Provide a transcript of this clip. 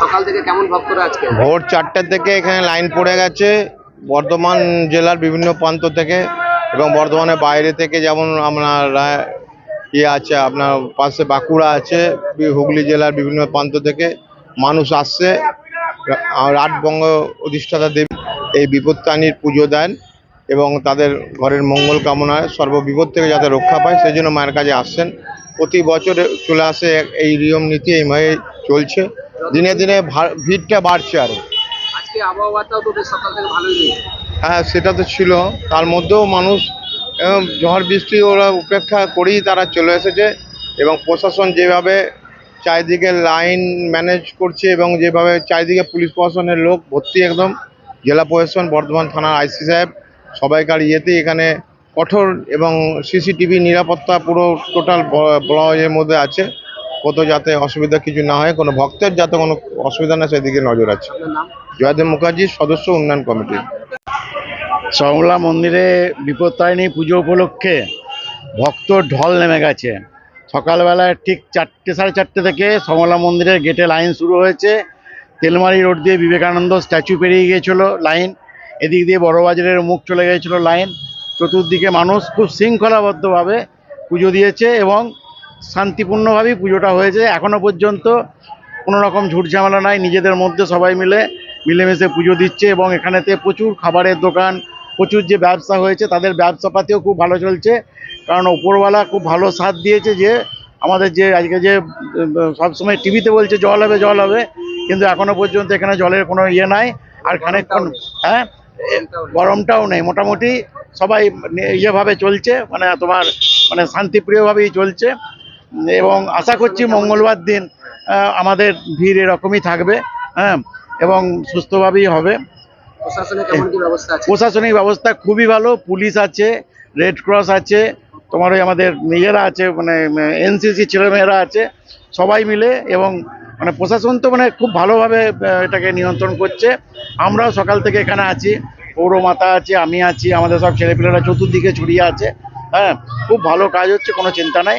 সকাল থেকে কেমন আজকে? ভোর চারটে থেকে এখানে লাইন পড়ে গেছে। বর্ধমান জেলার বিভিন্ন প্রান্ত থেকে এবং বর্ধমানের বাইরে থেকে যেমন আপনার ইয়ে আছে, আপনার পাশে বাঁকুড়া আছে, হুগলি জেলার বিভিন্ন প্রান্ত থেকে মানুষ আসছে। রাটবঙ্গ অধিষ্ঠাতা দেবী এই বিপত্তানির পুজো দেন এবং তাদের ঘরের মঙ্গল কামনায় সর্ববিপদ থেকে যাতে রক্ষা পায়, সেই জন্য মায়ের কাছে আসছেন। প্রতি বছরে চলে আসে এই নিয়ম নীতি এইভাবে চলছে। দিনে দিনে ভিড়টা বাড়ছে আরও। হ্যাঁ সেটা তো ছিল। তার মধ্যেও মানুষ ঝড় বৃষ্টি ওরা উপেক্ষা করেই তারা চলে এসেছে এবং প্রশাসন যেভাবে চারিদিকে লাইন ম্যানেজ করছে এবং যেভাবে চারিদিকে পুলিশ প্রশাসনের লোক ভর্তি একদম জেলা প্রশাসন বর্ধমান থানার আইসি সাহেব সবাইকার ইয়েতে এখানে কঠোর এবং সিসিটিভি নিরাপত্তা পুরো টোটাল ব্লকের মধ্যে আছে। কত যাতে অসুবিধা কিছু না হয় কোনো ভক্তের যাতে কোনো অসুবিধা না সেদিকে নজর আছে। জয়দেব মুখার্জি সদস্য উন্নয়ন কমিটি। সমলা মন্দিরে বিপত্তারিণী পুজো উপলক্ষে ভক্ত ঢল নেমে গেছে। সকালবেলায় ঠিক চারটে সাড়ে চারটে থেকে সমলা মন্দিরের গেটে লাইন শুরু হয়েছে। তেলমারি রোড দিয়ে বিবেকানন্দ স্ট্যাচু পেরিয়ে গিয়েছিল লাইন। এদিক দিয়ে বড়বাজারের মুখ চলে গিয়েছিল লাইন। চতুর্দিকে মানুষ খুব শৃঙ্খলাবদ্ধভাবে পুজো দিয়েছে এবং শান্তিপূর্ণভাবেই পুজোটা হয়েছে। এখনও পর্যন্ত কোনো রকম ঝামেলা নাই। নিজেদের মধ্যে সবাই মিলে মিলেমিশে পুজো দিচ্ছে এবং এখানেতে প্রচুর খাবারের দোকান, প্রচুর যে ব্যবসা হয়েছে তাদের ব্যবসাপাতিও খুব ভালো চলছে। কারণ ওপরওয়ালা খুব ভালো সাথ দিয়েছে যে, আমাদের যে আজকে যে সবসময় টিভিতে বলছে, জল হবে জল হবে। কিন্তু এখনও পর্যন্ত এখানে জলের কোনো ইয়ে নাই। আর খানিকক্ষণ হ্যাঁ গরমটাও নেই। মোটামুটি সবাই ইয়েভাবে চলছে। মানে তোমার মানে শান্তিপ্রিয়ভাবেই চলছে। এবং আশা করছি মঙ্গলবার দিন আমাদের ভিড় এরকমই থাকবে হ্যাঁ এবং সুস্থভাবেই হবে। প্রশাসনিক ব্যবস্থা খুবই ভালো পুলিশ আছে রেড ক্রস আছে তোমার ওই আমাদের নিজেরা আছে মানে এনসিসি ছেলেমেয়েরা আছে সবাই মিলে এবং মানে প্রশাসন তো মানে খুব ভালোভাবে এটাকে নিয়ন্ত্রণ করছে। আমরাও সকাল থেকে এখানে আছি পৌরমাতা আছে আমি আছি আমাদের সব ছেলেপিলেরা চতুর্দিকে ছড়িয়ে আছে হ্যাঁ খুব ভালো কাজ হচ্ছে কোনো চিন্তা নাই।